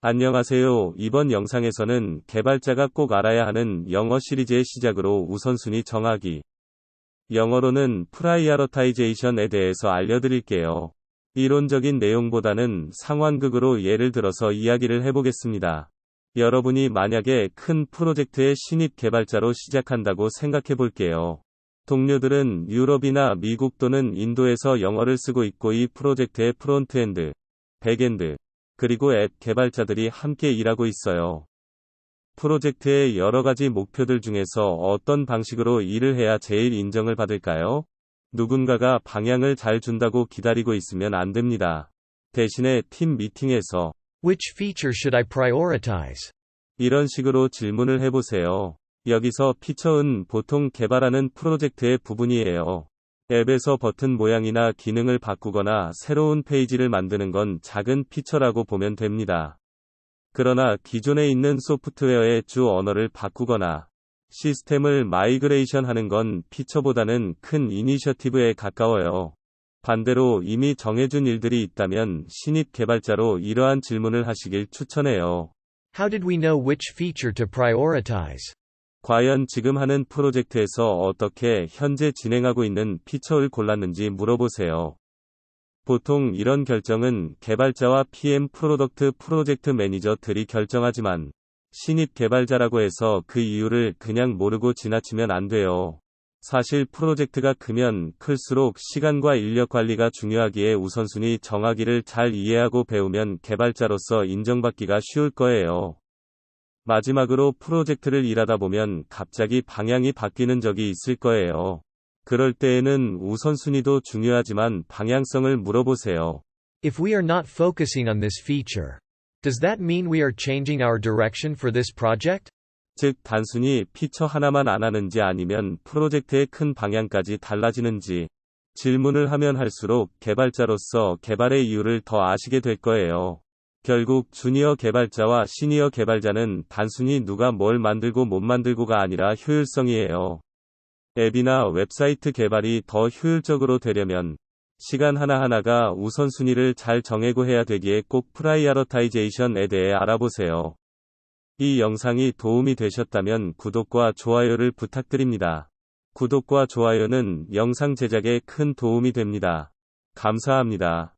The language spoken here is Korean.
안녕하세요. 이번 영상에서는 개발자가 꼭 알아야 하는 영어 시리즈의 시작으로 우선순위 정하기. 영어로는 프라이어러타이제이션에 대해서 알려드릴게요. 이론적인 내용보다는 상황극으로 예를 들어서 이야기를 해보겠습니다. 여러분이 만약에 큰 프로젝트의 신입 개발자로 시작한다고 생각해 볼게요. 동료들은 유럽이나 미국 또는 인도에서 영어를 쓰고 있고 이 프로젝트의 프론트엔드, 백엔드, 그리고 앱 개발자들이 함께 일하고 있어요. 프로젝트의 여러 가지 목표들 중에서 어떤 방식으로 일을 해야 제일 인정을 받을까요? 누군가가 방향을 잘 준다고 기다리고 있으면 안 됩니다. 대신에 팀 미팅에서 Which feature should I prioritize? 이런 식으로 질문을 해보세요. 여기서 피처은 보통 개발하는 프로젝트의 부분이에요. 앱에서 버튼 모양이나 기능을 바꾸거나 새로운 페이지를 만드는 건 작은 피처라고 보면 됩니다. 그러나 기존에 있는 소프트웨어의 주 언어를 바꾸거나 시스템을 마이그레이션 하는 건 피처보다는 큰 이니셔티브에 가까워요. 반대로 이미 정해준 일들이 있다면 신입 개발자로 이러한 질문을 하시길 추천해요. How did we know which feature to prioritize? 과연 지금 하는 프로젝트에서 어떻게 현재 진행하고 있는 피처를 골랐는지 물어보세요. 보통 이런 결정은 개발자와 PM 프로덕트 프로젝트 매니저들이 결정하지만 신입 개발자라고 해서 그 이유를 그냥 모르고 지나치면 안 돼요. 사실 프로젝트가 크면 클수록 시간과 인력 관리가 중요하기에 우선순위 정하기를 잘 이해하고 배우면 개발자로서 인정받기가 쉬울 거예요. 마지막으로 프로젝트를 일하다 보면 갑자기 방향이 바뀌는 적이 있을 거예요. 그럴 때에는 우선순위도 중요하지만 방향성을 물어보세요. If we are not focusing on this feature, does that mean we are changing our direction for this project? 즉, 단순히 피처 하나만 안 하는지 아니면 프로젝트의 큰 방향까지 달라지는지 질문을 하면 할수록 개발자로서 개발의 이유를 더 아시게 될 거예요. 결국 주니어 개발자와 시니어 개발자는 단순히 누가 뭘 만들고 못 만들고가 아니라 효율성이에요. 앱이나 웹사이트 개발이 더 효율적으로 되려면 시간 하나하나가 우선순위를 잘 정하고 해야 되기에 꼭 프라이어러타이제이션에 대해 알아보세요. 이 영상이 도움이 되셨다면 구독과 좋아요를 부탁드립니다. 구독과 좋아요는 영상 제작에 큰 도움이 됩니다. 감사합니다.